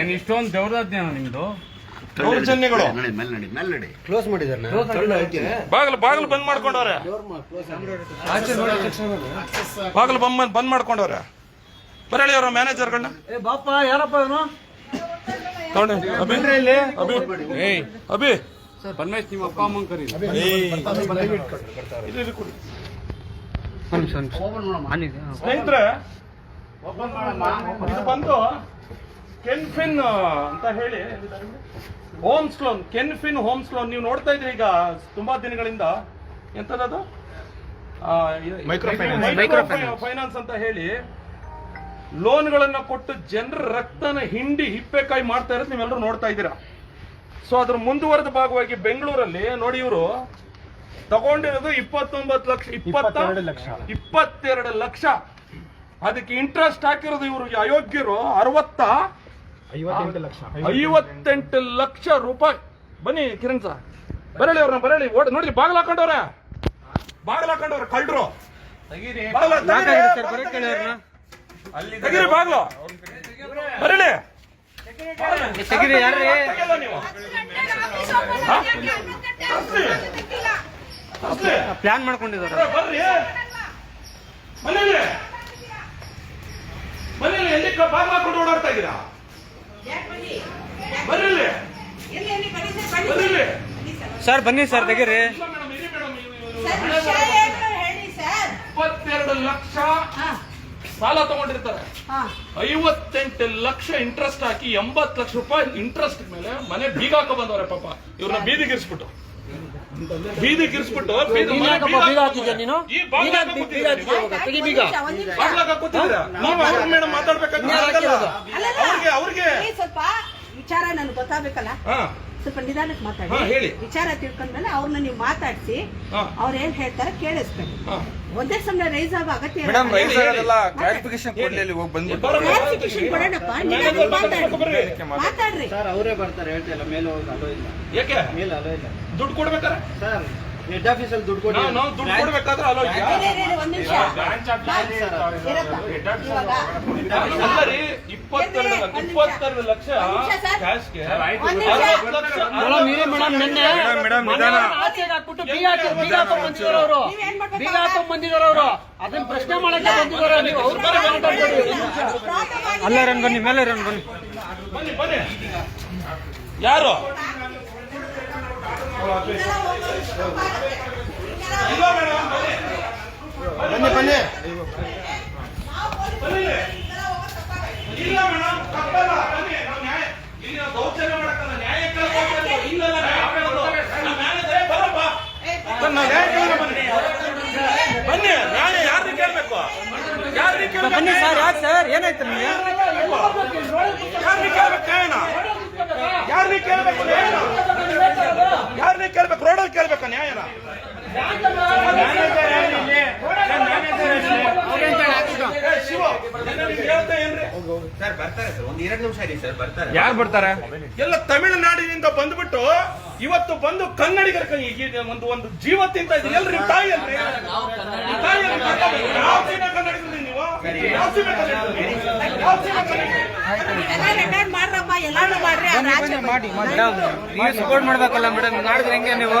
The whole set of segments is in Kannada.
ಏನ್ ಇಷ್ಟೊಂದು ದೌರ್ಜನ್ಯ ನಿಮ್ದು? ದೌರ್ಜನ್ಯಗಳು. ಕ್ಲೋಸ್ ಮಾಡಿದಾರೆ ಬಾಗಿಲು ಬಾಗಿಲು ಬಂದ್ ಮಾಡ್ಕೊಂಡವ್ರೆ. ಬಾಗಿಲು ಬಂದ್ ಬಂದ್ ಮಾಡ್ಕೊಂಡವ್ರೆ. ಬರಳಿ ಅವ್ರ ಮ್ಯಾನೇಜರ್ಗಳನ್ನ ಏ ಬಾಪ ಯಾರಪ್ಪ ಇವನು? ತಗೊಂಡು. ಅಭಿ. ಅಭಿ. ಏಯ್ ಅಭಿ. ಪರಮೇಶ್ ನಿಮ್ಮ ಅಪ್ಪ ಕರೀರಿ. ಇಲ್ಲಿ ಕೊಡಿ. ಸ್ನೇಹಿತರೆ ಇದು ಬಂದು ಕೆನ್ಫಿನ್ ಅಂತ ಹೇಳಿ. Homes loan Can Fin homes loan ನೀವು ನೋಡ್ತಾ ಇದ್ರಿ ಈಗ ತುಂಬಾ ದಿನಗಳಿಂದ. ಎಂತದದು? ಮೈಕ್ರೋ ಫೈನಾನ್ಸ್ ಅಂತ ಹೇಳಿ. ಲೋನ್ಗಳನ್ನ ಕೊಟ್ಟು ಜನರ ರಕ್ತನ ಹಿಂಡಿ ಹಿಪ್ಪೆಕಾಯಿ ಮಾಡ್ತಾ ಇರೋದು ನೀವೆಲ್ಲರೂ ನೋಡ್ತಾ ಇದ್ದೀರಾ. ಸೊ ಅದ್ರ ಮುಂದುವರೆದ ಭಾಗವಾಗಿ ಬೆಂಗಳೂರಲ್ಲಿ ನೋಡಿ ಇವರು ತಗೊಂಡಿರೋದು ಇಪ್ಪತ್ತೊಂಬತ್ತು ಲಕ್ಷ ಇಪ್ಪತ್ತ ಇಪ್ಪತ್ತೆರಡು ಲಕ್ಷ. ಅದಕ್ಕೆ ಇಂಟ್ರೆಸ್ಟ್ ಹಾಕಿರೋದು ಇವರು ಅಯೋಗ್ಯರು ಅರವತ್ತ ಐವತ್ತೆಂಟು ಲಕ್ಷ. ರೂಪಾಯಿ. ಬನ್ನಿ ಕಿರಣ್ ಸರ್. ಬರಳಿ ಅವ್ರನ್ನ ಬರೇಳಿ ಓಡ್ ನೋಡಿ ಬಾಗಿಲು ಹಾಕೊಂಡವ್ರೆ. ಬಾಗಿಲು ಹಾಕೊಂಡವ್ರೆ ಕಳ್ರು ತೆಗಿರಿ. ಬಾಗಿಲು ತೆಗೀರಿ. ಬಾಗ್ಲು. ಬರಳಿ ತೆಗೆಯಲ್ಲ ನೀವು. ಅಷ್ಟೇ. ಪ್ಲಾನ್ ಮಾಡ್ಕೊಂಡಿದ್ದಾರೆ. ಬರ್ರಿ. ಮನೇಲಿ ಮನೇಲಿ ಎಲ್ಲಿ ಕ- ಬಾಗ್ಲು ಹಾಕೊಂಡು ಓಡಾಡ್ತಾ ಇದ್ದೀರಾ ಬರ್ರಿ ಇಲ್ಲಿ. ಬರ್ರಿ ಇಲ್ಲಿ. ಸರ್ ಬನ್ನಿ ಸರ್. ತೆಗೀರಿ. ಇಪ್ಪತ್ತೆರಡು ಲಕ್ಷ ಸಾಲ ತಗೊಂಡಿರ್ತಾರೆ. ಐವತ್ತೆಂಟು ಲಕ್ಷ ಇಂಟ್ರೆಸ್ಟ್ ಹಾಕಿ ಎಂಬತ್ತು ಲಕ್ಷ ರೂಪಾಯಿ ಇಂಟ್ರೆಸ್ಟ್ ಮೇಲೆ ಮನೆ ಬೀಗ ಹಾಕೋ ಬಂದವ್ರೆ ಪಾಪ. ಇವ್ರನ್ನ ಬೀದಿಗಿರಿಸ್ಬಿಟ್ಟು. ಬೀದಿಗಿರಿಸ್ಬಿಟ್ಟು ಬೀದಿ ಕಿರ್ಸ್ಬಿಟ್ಟು? ಮೇಡಮ್ ಮಾತಾಡ್ಬೇಕಾದ್ರೆ ಅವ್ರಿಗೆ ಅವ್ರಿಗೆ. ಸ್ವಲ್ಪ ವಿಚಾರ ನನ್ಗೆ ಗೊತ್ತಾಗಬೇಕಲ್ಲ? ಹಾ. ಸ್ವಲ್ಪ ನಿಧಾನಕ್ಕೆ ಹಾ, ಮಾತಾಡಿ ಹೇಳಿ. ವಿಚಾರ ತಿಳ್ಕೊಂಡ್ಮೇಲೆ ಅವ್ರನ್ನ ನೀವು ಮಾತಾಡಿಸಿ ಅವ್ರ ಏನ್ ಹೇಳ್ತಾರೆ ಕೇಳಿಸ್ಬೇಕು ಒಂದೇ ಸಮಯ ರೈಸ್ ಆಗೋ ಅಗತ್ಯ. ಕ್ಲಾರಿಫಿಕೇಶನ್ ಕೊಡ್ಲಿ ಹೋಗಿ ಬಂದ್ಬಿಟ್ಟು. ಕೊಡೋಣಪ್ಪ. ಮಾತಾಡ್ರಿ. ಸರ್ ಅವರೇ ಬರ್ತಾರೆ ಹೇಳ್ತಿಲ್ಲ ಮೇಲೆ ಹೋಗಿ ಅಲೋ ಇಲ್ಲ. ಯಾಕೆ? ಮೇಲೆ ಅಲೋ ಇಲ್ಲ. ದುಡ್ಡು ಕೊಡ್ಬೇಕಾರೆ ಸರ್ ಹೆಡ್ ಆಫೀಸಲ್ಲಿ ದುಡ್ಡು ಕೊಡಿ. ನಾವು ನಾವು ದುಡ್ಡು ಕೊಡ್ಬೇಕಾದ್ರೆ ಅಲೋ ಇರಪ್ಪ. ಅಲ್ಲ ರೀ ಇಪ್ಪತ್ತೆರಡು ಲಕ್ಷ ಇಪ್ಪತ್ತೆರಡು ಲಕ್ಷ. ಕ್ಯಾಶ್ಗೆ ಅರವತ್ತು ಲಕ್ಷ ಮೇಡಮ್ ಇರಿ ಮೇಡಮ್ ನಿನ್ನೆ ಮೇಡಮ್, ಮೇಡಮ್, ನಿಧಾನ. ಆಚೆಗೆ ಹಾಕ್ಬಿಟ್ಟು ಬೀಗ ಹಾಕಿ ಬೀಗ ಹಾಕೊಂಡ್ ಬಂದಿದ್ದಾರೆ ಅವರು ನೀವೇನ್ ಮಾಡ್ಬೇಕು ಬೀಗ ಹಾಕೊಂಡ್ ಬಂದಿದ್ದಾರೆ ಅವರು ಅದನ್ನ ಪ್ರಶ್ನೆ ಮಾಡಕ್ಕೆ ಬಂದಿದ್ದಾರೆ. ನೀವು ಅವ್ರ ಮೇಲೆ ಮಾತಾಡ್ಬೇಡಿ ಅಲ್ಲೇ ರನ್ ಬನ್ನಿ ಮೇಲೆ ರನ್ ಬನ್ನಿ. ಬನ್ನಿ ಬನ್ನಿ. ಯಾರು? ಇಲ್ಲ ಬನ್ನಿ ಬನ್ನಿ ಇಲ್ಲ ಮೇಡಮ್ ತಪ್ಪಲ್ಲ ಬನ್ನಿ ನಾವು ನ್ಯಾಯ ಇಲ್ಲಿ ನಾವು ದೌರ್ಜನ್ಯ ಮಾಡಕ್ಕಲ್ಲ ಬರಪ್ಪ ಬನ್ನಿ, ನ್ಯಾಯ ಕೇಳೋಣ ಬನ್ನಿ ಬನ್ನಿ ನ್ಯಾಯ ಯಾರನ್ನ ಕೇಳ್ಬೇಕು ಯಾರನ್ನ ಕೇಳ್ಬೇಕು ಬನ್ನಿ ಸರ್ ಯಾಕೆ ಸರ್? ಏನಾಯ್ತು ನಿಮಗೆ? ಯಾರನ್ನ ಕೇಳ್ಬೇಕು? ನ್ಯಾಯನ ಯಾರನ್ನ ಕೇಳ್ಬೇಕು ನ್ಯಾಯನ ಯಾರನ್ನ ಕೇಳ್ಬೇಕು ರೋಡಲ್ಲಿ ಕೇಳ್ಬೇಕು ನ್ಯಾಯನ ಏ, ಶಿವ ನಿನ್ನೆ ನಿಮ್ಗೆ ಹೇಳ್ದೆ ಏನ್ರಿ ಸರ್ ಬರ್ತಾರೆ ಸರ್. ಒಂದ್ ಎರಡು ನಿಮಿಷ ಇರಿ ಸರ್ ಬರ್ತಾರೆ. ಯಾರು ಬರ್ತಾರೆ? ಎಲ್ಲ ತಮಿಳುನಾಡಿನಿಂದ ಬಂದ್ಬಿಟ್ಟು ಇವತ್ತು ಬಂದು ಕನ್ನಡಿಗರ ಕೈ ಈಗ ಒಂದು ಒಂದು ಜೀವ ತಿಂತ ಇದೆ ಎಲ್ರಿ ತಾಯಿ ಅಲ್ರಿ ತಾಯಿ ಅಲ್ರಿ ಮಾತಾಡ್ಬೇಕು. ಯಾವ ಸೀಮೆ ಕನ್ನಡಿಗರು ನೀವು? ಯಾವ ಸೀಮೆ ಕನ್ನಡಿಗರು? ಯಾವ ಸೀಮೆ ಕನ್ನಡಿಗರು? ಮಾಡ್ರಪ್ಪ ಎಲ್ಲಾನು ಮಾಡ್ರಿ. ಮಾಡಿ ನೀವು ಸಪೋರ್ಟ್ ಮಾಡ್ಬೇಕಲ್ಲ ಮೇಡಮ್ ಮಾಡಿದ್ರೆ ಹೆಂಗೆ ನೀವು?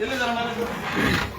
ಎಲ್ಲಿದ್ದಾರೆ ಮ್ಯಾನೇಜರ್